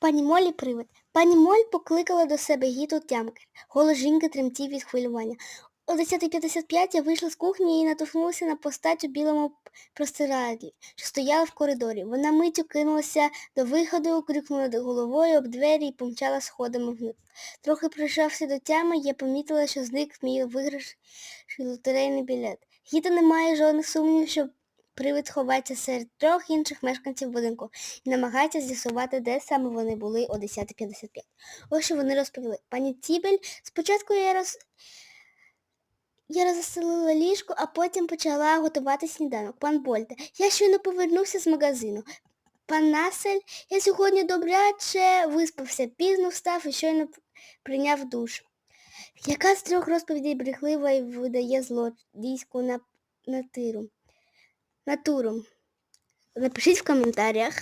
Пані Молі привид. Пані Моль покликала до себе гіту тямкер. Голос жінки тремтів від хвилювання. О 10.55 я вийшла з кухні і натовхнулася на постать у білому простирадлі, що стояла в коридорі. Вона миттю кинулася до виходу, крикнула головою об двері і помчала сходами вниз. Трохи прийшовши до тями, я помітила, що зник мій виграш лотерейний білет. Гіта не має жодних сумнівів, що привид ховається серед трьох інших мешканців будинку і намагається з'ясувати, де саме вони були о 10.55. Ось що вони розповіли. Пані Тібель, спочатку я роз... Я розстелила ліжко, а потім почала готувати сніданок. Пан Больте, я щойно повернувся з магазину. Пан Насель, я сьогодні добряче виспався, пізно встав і щойно прийняв душ. Яка з трьох розповідей брехлива і видає злодійську на... натиру? Натуру? Напишіть в коментарях.